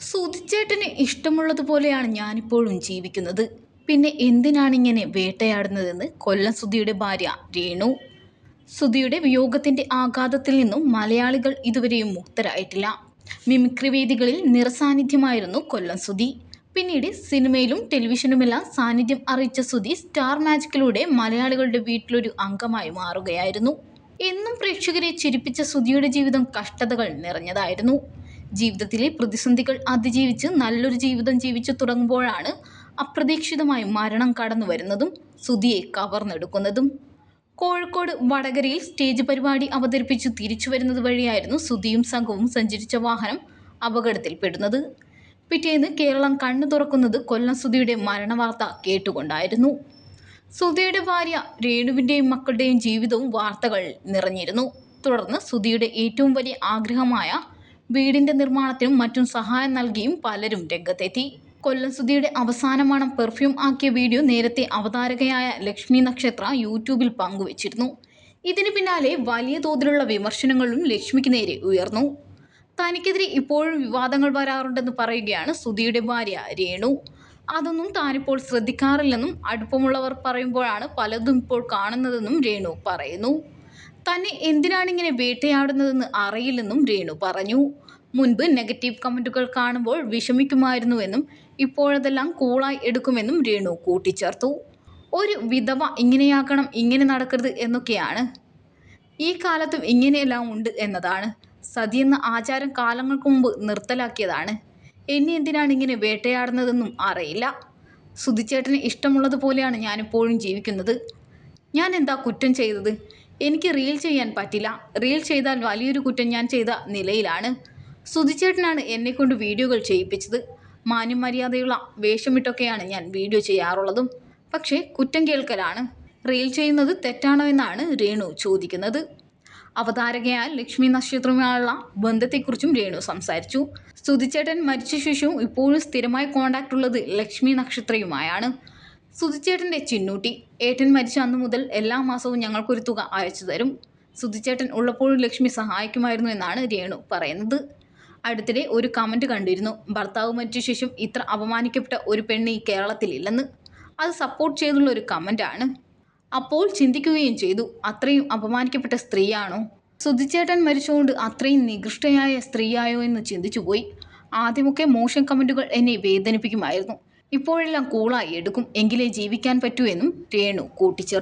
സുധിച്ചേട്ടന് ഇഷ്ടമുള്ളതുപോലെയാണ് ഞാനിപ്പോഴും ജീവിക്കുന്നത്. പിന്നെ എന്തിനാണിങ്ങനെ വേട്ടയാടുന്നതെന്ന് കൊല്ലം സുധിയുടെ ഭാര്യ രേണു. സുധിയുടെ വിയോഗത്തിന്റെ ആഘാതത്തിൽ നിന്നും മലയാളികൾ ഇതുവരെയും മുക്തരായിട്ടില്ല. മിമിക്രി വേദികളിൽ നിറസാന്നിധ്യമായിരുന്നു കൊല്ലം സുധി. പിന്നീട് സിനിമയിലും ടെലിവിഷനുമെല്ലാം സാന്നിധ്യം അറിയിച്ച സുധി സ്റ്റാർ മാജിക്കിലൂടെ മലയാളികളുടെ വീട്ടിലൊരു അംഗമായി മാറുകയായിരുന്നു. എന്നും പ്രേക്ഷകരെ ചിരിപ്പിച്ച സുധിയുടെ ജീവിതം കഷ്ടതകൾ നിറഞ്ഞതായിരുന്നു. ജീവിതത്തിലെ പ്രതിസന്ധികൾ അതിജീവിച്ച് നല്ലൊരു ജീവിതം ജീവിച്ചു തുടങ്ങുമ്പോഴാണ് അപ്രതീക്ഷിതമായി മരണം കടന്നു വരുന്നതും സുധിയെ കവർന്നെടുക്കുന്നതും. കോഴിക്കോട് വടകരയിൽ സ്റ്റേജ് പരിപാടി അവതരിപ്പിച്ച് തിരിച്ചു വരുന്നത് വഴിയായിരുന്നു സുധിയും സംഘവും സഞ്ചരിച്ച വാഹനം അപകടത്തിൽപ്പെടുന്നത്. പിറ്റേന്ന് കേരളം കണ്ണു തുറക്കുന്നത് കൊല്ലം സുധിയുടെ മരണവാർത്ത കേട്ടുകൊണ്ടായിരുന്നു. സുധിയുടെ ഭാര്യ രേണുവിന്റെയും മക്കളുടെയും ജീവിതവും വാർത്തകൾ നിറഞ്ഞിരുന്നു. തുടർന്ന് സുധിയുടെ ഏറ്റവും വലിയ ആഗ്രഹമായ വീടിന്റെ നിർമ്മാണത്തിനും മറ്റും സഹായം നൽകിയും പലരും രംഗത്തെത്തി. കൊല്ലം സുധിയുടെ അവസാനമാണ് പെർഫ്യൂം ആക്കിയ വീഡിയോ നേരത്തെ അവതാരകയായ ലക്ഷ്മി നക്ഷത്ര യൂട്യൂബിൽ പങ്കുവച്ചിരുന്നു. ഇതിന് പിന്നാലെ വലിയ തോതിലുള്ള വിമർശനങ്ങളും ലക്ഷ്മിക്ക് നേരെ ഉയർന്നു. തനിക്കെതിരെ ഇപ്പോഴും വിവാദങ്ങൾ വരാറുണ്ടെന്ന് പറയുകയാണ് സുധിയുടെ ഭാര്യ രേണു. അതൊന്നും താനിപ്പോൾ ശ്രദ്ധിക്കാറില്ലെന്നും അടുപ്പമുള്ളവർ പറയുമ്പോഴാണ് പലതും ഇപ്പോൾ കാണുന്നതെന്നും രേണു പറയുന്നു. തന്നെ എന്തിനാണ് ഇങ്ങനെ വേട്ടയാടുന്നതെന്ന് അറിയില്ലെന്നും രേണു പറഞ്ഞു. മുൻപ് നെഗറ്റീവ് കമന്റുകൾ കാണുമ്പോൾ വിഷമിക്കുമായിരുന്നുവെന്നും ഇപ്പോഴതെല്ലാം കൂളായി എടുക്കുമെന്നും രേണു കൂട്ടിച്ചേർത്തു. ഒരു വിധവ ഇങ്ങനെയാക്കണം ഇങ്ങനെ നടക്കരുത് എന്നൊക്കെയാണ്. ഈ കാലത്തും ഇങ്ങനെയെല്ലാം ഉണ്ട് എന്നതാണ്. സതി എന്ന ആചാരം കാലങ്ങൾക്ക് മുമ്പ് നിർത്തലാക്കിയതാണ്. എന്നെ എന്തിനാണ് ഇങ്ങനെ വേട്ടയാടുന്നതെന്നും അറിയില്ല. സുധിച്ചേട്ടന് ഇഷ്ടമുള്ളതുപോലെയാണ് ഞാനിപ്പോഴും ജീവിക്കുന്നത്. ഞാൻ എന്താ കുറ്റം ചെയ്തത്? എനിക്ക് റീൽ ചെയ്യാൻ പറ്റില്ല. റീൽ ചെയ്താൽ വലിയൊരു കുറ്റം ഞാൻ ചെയ്ത നിലയിലാണ്. സുധിച്ചേട്ടനാണ് എന്നെക്കൊണ്ട് വീഡിയോകൾ ചെയ്യിപ്പിച്ചത്. മാന്യമര്യാദയുള്ള വേഷമിട്ടൊക്കെയാണ് ഞാൻ വീഡിയോ ചെയ്യാറുള്ളതും. പക്ഷേ കുറ്റം കേൾക്കലാണ്. റീൽ ചെയ്യുന്നത് തെറ്റാണോ എന്നാണ് രേണു ചോദിക്കുന്നത്. അവതാരകയായ ലക്ഷ്മി നക്ഷത്രവുമായുള്ള ബന്ധത്തെക്കുറിച്ചും രേണു സംസാരിച്ചു. സുധിച്ചേട്ടൻ മരിച്ച ശേഷവും ഇപ്പോഴും സ്ഥിരമായി കോണ്ടാക്ട് ഉള്ളത് ലക്ഷ്മി നക്ഷത്രയുമായാണ്. സുധിച്ചേട്ടന്റെ ചിന്നൂട്ടി. ഏട്ടൻ മരിച്ച അന്ന് മുതൽ എല്ലാ മാസവും ഞങ്ങൾക്കൊരു തുക അയച്ചു തരും. സുധിച്ചേട്ടൻ ഉള്ളപ്പോഴും ലക്ഷ്മി സഹായിക്കുമായിരുന്നു എന്നാണ് രേണു പറയുന്നത്. അടുത്തിടെ ഒരു കമന്റ് കണ്ടിരുന്നു. ഭർത്താവ് മരിച്ച ശേഷം ഇത്ര അപമാനിക്കപ്പെട്ട ഒരു പെണ്ണ് ഈ കേരളത്തിലില്ലെന്ന്. അത് സപ്പോർട്ട് ചെയ്തുള്ള ഒരു കമന്റാണ് അപ്പോൾ ചിന്തിക്കുകയും ചെയ്തു. അത്രയും അപമാനിക്കപ്പെട്ട സ്ത്രീയാണോ? സുധിച്ചേട്ടൻ മരിച്ചുകൊണ്ട് അത്രയും നികൃഷ്ടയായ സ്ത്രീയായോ എന്ന് ചിന്തിച്ചുപോയി. ആദ്യമൊക്കെ മോശം കമന്റുകൾ എന്നെ വേദനിപ്പിക്കുമായിരുന്നു. ഇപ്പോഴെല്ലാം കൂളായി എടുക്കും. എങ്കിലേ ജീവിക്കാൻ പറ്റൂ എന്നും രേണു കൂട്ടിച്ചേർത്തു.